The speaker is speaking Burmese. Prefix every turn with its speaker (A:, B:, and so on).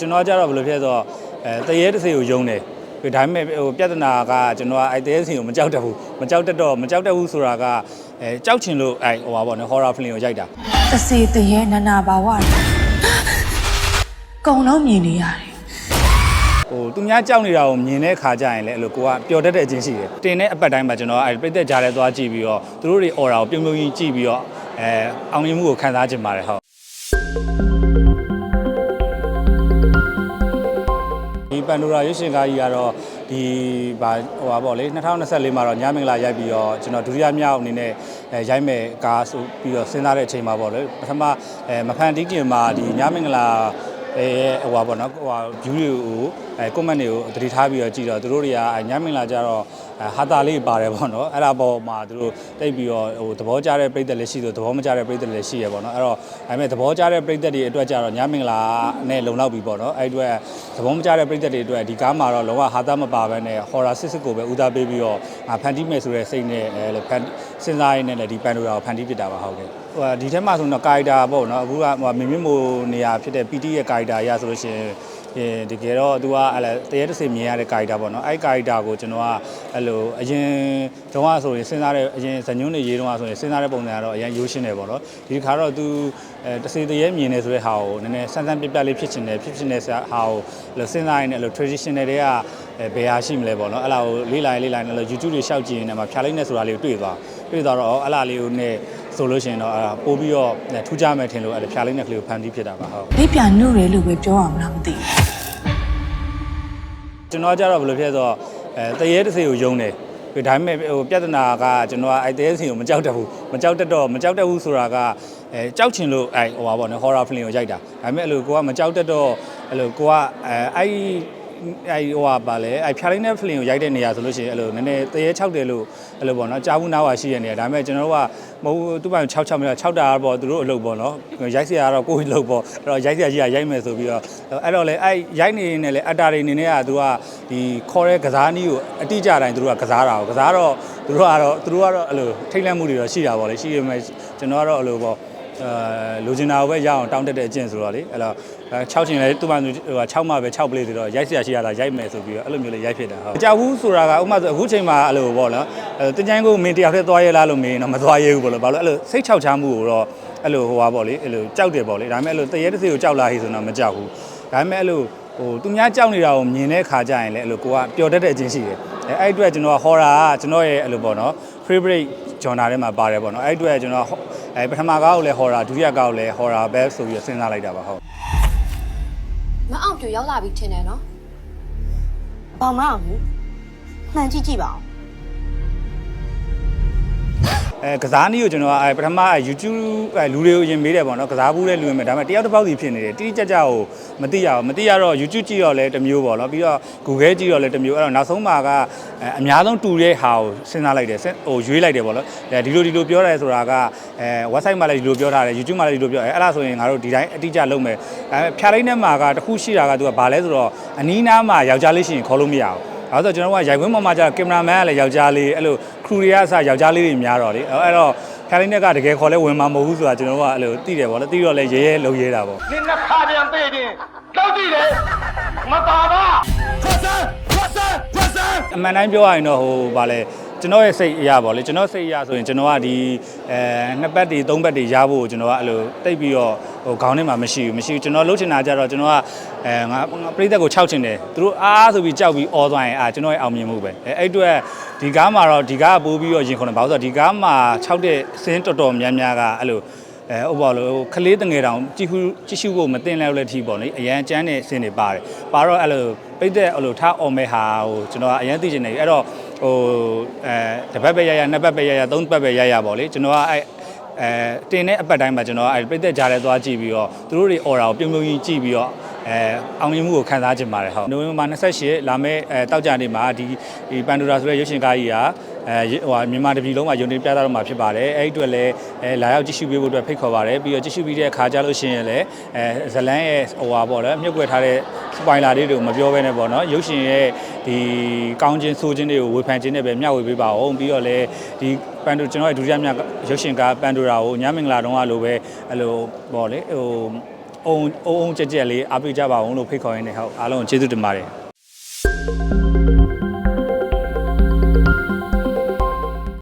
A: ကျွန်တော်ကကြတော့ဘယ်လိုဖြစ်လဲဆိုတော့အဲတရေတစ်စေကိုယုံတယ်ဒါပေမဲ့ဟိုပြဿနာကကျွန်တော်ကအဲတရေတစ်စေကိုမကြောက်တတ်ဘူးမကြောက်တတ်တော့မကြောက်တတ်ဘူးဆိုတာကအဲကြောက်ချင်လို့အဲဟိုပါပေါ့နော် horror film ကိုရိုက်တာ
B: တစေတရေနနာဘာဝကုံလုံးမြင်နေရတယ်
A: ဟိုသူများကြောက်နေတာကိုမြင်တဲ့ခါကျရင်လည်းအဲ့လိုကိုကပျော်တတ်တဲ့အချင်းရှိတယ်တင်တဲ့အပတ်တိုင်းမှာကျွန်တော်အဲပြိသက်ကြားလဲသွားကြည့်ပြီးတော့သူတို့တွေ aura ကိုပြုံးပြုံးကြီးကြည့်ပြီးတော့အဲအောင်မြင်မှုကိုခံစားချင်ပါတယ်ဟုတ် ပန်ဒိုရာရွှေရှင်ကားကြီးကတော့ဒီဘာဟိုပါပေါ့လေ2024မှာတော့ညမင်္ဂလာရိုက်ပြီးတော့ကျွန်တော်ဒုတိယမြောက်အနေနဲ့အဲရိုက်မဲ့ကားဆိုပြီးတော့စဉ်းစားတဲ့အချိန်မှာပေါ့လေပထမအဲမဖန်တီးခင်မှာဒီညမင်္ဂလာ အဲဟိုပါပေါ့နော်ဟိုဟာ view တွေကိုအဲ comment တွေကိုသတိထားပြီးတော့ကြည့်တော့သူတို့တွေကညမင်္ဂလာကြတော့ဟာတာလေးပါတယ်ပေါ့နော်အဲ့ဒါပေါ်မှာသူတို့တိတ်ပြီးတော့ဟိုသဘောကျတဲ့ပြိသက်လည်းရှိတယ်သဘောမကျတဲ့ပြိသက်လည်းရှိရပေါ့နော်အဲ့တော့ဒါပေမဲ့သဘောကျတဲ့ပြိသက်တွေအတွက်ကြတော့ညမင်္ဂလာနဲ့လုံလောက်ပြီပေါ့နော်အဲ့အတွက်သဘောမကျတဲ့ပြိသက်တွေအတွက်ဒီကားမှာတော့လုံးဝဟာတာမပါဘဲနဲ့ horror စစ်စစ်ကိုပဲဦးစားပေးပြီးတော့ဖန်တီးမယ်ဆိုတဲ့စိတ်နဲ့အဲဖန် စဉ်းစားရင်းနဲ့လည်းဒီပန်ဒိုရာကိုဖန်တီးဖြစ်တာပါဟုတ်ကဲ့ဟိုဒီထဲမှာဆိုတော့ကာရီတာပေါ့နော်အခုကဟိုမင်းမင်းမိုနေရာဖြစ်တဲ့ PT ရဲ့ကာရီတာအရဆိုလို့ရှိရင်အဲ တကယ်တော့သူကအဲ့လေတရေတစ်စင်မြင်ရတဲ့ကာရီတာပေါ့နော်အဲ့ကာရီတာကိုကျွန်တော်ကအဲ့လိုအရင်တုန်းကဆိုရင်စဉ်းစားတဲ့အရင်ဇညွန်းတွေရေးတုန်းကဆိုရင်စဉ်းစားတဲ့ပုံစံကတော့အရင်ရိုးရှင်းတယ်ပေါ့နော်ဒီခါတော့သူအဲတစေတရေမြင်နေဆိုတဲ့ဟာကိုနည်းနည်းဆန်းဆန်းပြပြလေးဖြစ်ချင်တယ်ဖြစ်ချင်တဲ့ဟာကိုအဲ့လိုစဉ်းစားရင်းနဲ့အဲ့လို traditional တွေကအဲဘယ်ဟာရှိမလဲပေါ့နော်အဲ့လာကိုလေးလိုက်လေးလိုက်နဲ့လို့ YouTube တွေရှောက်ကြည့်ရင်လည်းမဖြာလိုက်နဲ့ဆိုတာလေးကိုတွေ့သွားတွေ့သွားတော့အဲ့လာလေးကိုနဲ့ ဆိုလို့ရှိရင်တော့အဲ့ဒါပို့ပြီးတော့ထူးခြားမယ်ထင်လို့အဲ့ဒါဖြာလိုက်နဲ့ကလေးကိုဖန်တီးဖြစ်တာပါဟုတ်
B: လိပ်ပြန်နှုတ်တယ်လို့ပဲပြောအောင်လားမသိ
A: ကျွန်တော်ကကြတော့ဘယ်လိုဖြစ်လဲဆိုတော့အဲတရေတစ်စေကိုယုံတယ်ဒါပေမဲ့ဟိုပြဿနာကကျွန်တော်ကအဲတရေတစ်စေကိုမကြောက်တတ်ဘူးမကြောက်တတ်တော့မကြောက်တတ်ဘူးဆိုတာကအဲကြောက်ချင်လို့အဲဟိုပါပေါ့နော် horror film ကိုရိုက်တာဒါပေမဲ့အဲ့လိုကိုကမကြောက်တတ်တော့အဲ့လိုကိုကအဲအဲ့ အဲဟိုပါပါလေအဲဖြာလင်းတဲ့ film ကိုရိုက်တဲ့နေရာဆိုလို့ရှိရင်အဲ့လိုနည်းနည်းတရေ6တယ်လို့အဲ့လိုပေါ့နော်ကြားဘူးနားဝါရှိရနေတယ်ဒါပေမဲ့ကျွန်တော်တို့ကမဟုတ်သူ့ပိုင်6 6မလို့6တာပေါ့သူတို့အလုပ်ပေါ့နော်ရိုက်စရာကတော့ကိုယ့်အလုပ်ပေါ့အဲ့တော့ရိုက်စရာကြီးကရိုက်မယ်ဆိုပြီးတော့အဲ့တော့လေအဲ့ရိုက်နေနေလေအတာတွေနေနေကသူကဒီခေါ်တဲ့ကစားနည်းကိုအတိအကျတိုင်းသူတို့ကကစားတာကိုကစားတော့သူတို့ကတော့သူတို့ကတော့အဲ့လိုထိတ်လန့်မှုတွေတော့ရှိတာပေါ့လေရှိရမယ်ကျွန်တော်ကတော့အဲ့လိုပေါ့အဲ လိုချင်တာကိုပဲရအောင်တောင်းတတဲ့အကျင့်ဆိုတော့လေအဲ့တော့6ချင်လဲသူ့မှဟို6မှပဲ6ပလေးဆိုတော့ရိုက်စရာရှိရတာရိုက်မယ်ဆိုပြီးတော့အဲ့လိုမျိုးလေးရိုက်ဖြစ်တာဟုတ်ကြောက်ဘူးဆိုတာကဥပမာဆိုအခုချိန်မှာအဲ့လိုပေါ့နော်အဲတင်ချိုင်းကိုမင်းတယောက်တည်းသွားရဲလားလို့မင်းတော့မသွားရဲဘူးပေါ့လို့ဘာလို့အဲ့လိုစိတ်ချောက်ချမ်းမှုကိုတော့အဲ့လိုဟိုပါပေါ့လေအဲ့လိုကြောက်တယ်ပေါ့လေဒါပေမဲ့အဲ့လိုတရေတစ်စီကိုကြောက်လာဟိဆိုတော့မကြောက်ဘူးဒါပေမဲ့အဲ့လိုဟိုသူများကြောက်နေတာကိုမြင်တဲ့ခါကျရင်လည်းအဲ့လိုကိုကပျော်တတ်တဲ့အချင်းရှိတယ်အဲအဲ့အတွက်ကျွန်တော်က horror ကကျွန်တော်ရဲ့အဲ့လိုပေါ့နော် favorite genre ထဲမှာပါတယ်ပေါ့နော်အဲ့အတွက်ကျွန်တော် အဲပထမကားကိုလည်း horror ဒုတိယကားကိုလည်း horror ပဲဆိုပြီးစဉ်းစားလိုက်တာပါဟုတ်
C: မအောင်ပြူရောက်လာပြီထင်တယ်နော်
D: ဘာမှမဟုတ်မှန်ကြည့်ကြည့်ပါဦး
A: အဲကစားနည်းကိုကျွန်တော်ကအဲပထမ YouTube အဲလူတွေကိုအရင်မေးတယ်ပေါ့နော်ကစားဘူးတဲ့လူတွေမဲ့ဒါပေမဲ့တယောက်တစ်ပေါက်စီဖြစ်နေတယ်တိတိကျကျကိုမသိရဘူးမသိရတော့ YouTube ကြည့်တော့လည်းတစ်မျိုးပေါ့နော်ပြီးတော့ Google ကြည့်တော့လည်းတစ်မျိုးအဲ့တော့နောက်ဆုံးမှာကအအများဆုံးတူတဲ့ဟာကိုစဉ်းစားလိုက်တယ်စဉ်းဟိုရွေးလိုက်တယ်ပေါ့နော်အဲဒီလိုဒီလိုပြောတယ်ဆိုတာကအဲ website မှာလည်းဒီလိုပြောထားတယ် YouTube မှာလည်းဒီလိုပြောတယ်အဲ့ဒါဆိုရင်ငါတို့ဒီတိုင်းအတိအကျလုပ်မယ်ဒါပေမဲ့ဖြာလိုက်တဲ့မှာကတစ်ခုရှိတာကသူကဘာလဲဆိုတော့အနီးနားမှာယောက်ျားလေးရှိရင်ခေါ်လို့မရဘူးအဲ့တော့ကျွန်တော်ကရိုက်ခွင်းပေါ်မှာကျကင်မရာမန်ကလည်းယောက်ျားလေးအဲ့လို ခရူတွေကစယောက်ျားလေးတွေများတော့လေအဲ့တော့ခိုင်လေးနဲ့ကတကယ်ခေါ်လဲဝင်မှာမဟုတ်ဘူးဆိုတာကျွန်တော်တို့ကအဲ့လိုသိတယ်ဗောလေသိတော့လဲရဲရဲလုံရဲတာဗော
E: နင်နှစ်ခါပြန်ပေးတင်တော့သိတယ်မပါပါခတ်စမ်း
A: အမှန်တိုင်းပြောရရင်တော့ဟိုဗာလဲကျွန်တော်ရဲ့စိတ်အရာဗောလေကျွန်တော်စိတ်အရာဆိုရင်ကျွန်တော်ကဒီအဲနှစ်ပတ်တွေသုံးပတ်တွေရဖို့ကျွန်တော်ကအဲ့လိုတိတ်ပြီးတော့ဟိုခေါင်းထဲမှာမရှိဘူးမရှိဘူးကျွန်တော်လှုပ်ချင်တာကြတော့ကျွန်တော်ကအဲငါပြိသက်ကို6ချင်တယ်သူတို့အားဆိုပြီးကြောက်ပြီးអော်သွားရင်အာကျွန်တော်ရဲ့အောင်မြင်မှုပဲအဲအဲ့အတွက်ဒီကားမှာတော့ဒီကားကပိုးပြီးတော့ရင်ခုန်တယ်ဘာလို့ဆိုတော့ဒီကားမှာ6တဲ့စင်းတော်တော်များများကအဲ့လို အဲဥပမာလို့ခလေးတငယ်တောင်ကြည့်ခုကြည့်ရှုဖို့မတင်လဲလည်းထိပေါ့လေအရန်ကျန်းတဲ့စင်တွေပါတယ်ပါတော့အဲ့လိုပိတ်တဲ့အဲ့လိုထားအောင်မဲ့ဟာဟိုကျွန်တော်ကအရန်သိချင်နေပြီအဲ့တော့ဟိုအဲတစ်ပတ်ပဲရရနှစ်ပတ်ပဲရရသုံးပတ်ပဲရရပေါ့လေကျွန်တော်ကအဲ့အဲတင်တဲ့အပတ်တိုင်းမှာကျွန်တော်ကအဲ့ပိတ်တဲ့ကြားထဲသွားကြည့်ပြီးတော့သူတို့တွေ order ကိုပြုံးပြုံးကြီးကြည့်ပြီးတော့အဲအောင်မြင်မှုကိုခံစားချင်ပါတယ်ဟုတ်နိုဝင်ဘာ28လာမယ့်အဲတောက်ကြနေ့မှာဒီဒီပန်ဒိုရာဆိုတဲ့ရုပ်ရှင်ကားကြီးက အဲဟိုဟာမြန်မာတပြည်လုံးမှာယုံတင်ပြသတော့မှာဖြစ်ပါတယ်အဲ့ဒီအတွက်လည်းအဲလာရောက်ကြည့်ရှုပေးဖို့အတွက်ဖိတ်ခေါ်ပါတယ်ပြီးတော့ကြည့်ရှုပြီးတဲ့အခါကျလို့ရှိရင်လည်းအဲဇလန်းရဲ့ဟိုဟာပေါ့လေမြုပ်ွယ်ထားတဲ့ spoiler လေးတွေကိုမပြောဘဲနဲ့ပေါ့နော်ရုပ်ရှင်ရဲ့ဒီကောင်းခြင်းဆိုးခြင်းတွေကိုဝေဖန်ခြင်းနဲ့ပဲမျှဝေပေးပါအောင်ပြီးတော့လည်းဒီပန်ဒိုကျွန်တော်ရဲ့ဒုတိယမြတ်ရုပ်ရှင်ကားပန်ဒိုရာကိုညမင်္ဂလာတုန်းကလိုပဲအဲ့လိုပေါ့လေဟိုအုံအုံအုံကြက်ကြက်လေးအားပေးကြပါအောင်လို့ဖိတ်ခေါ်ရင်းနဲ့ဟုတ်အားလုံးကိုကျေးဇူးတင်ပါတယ်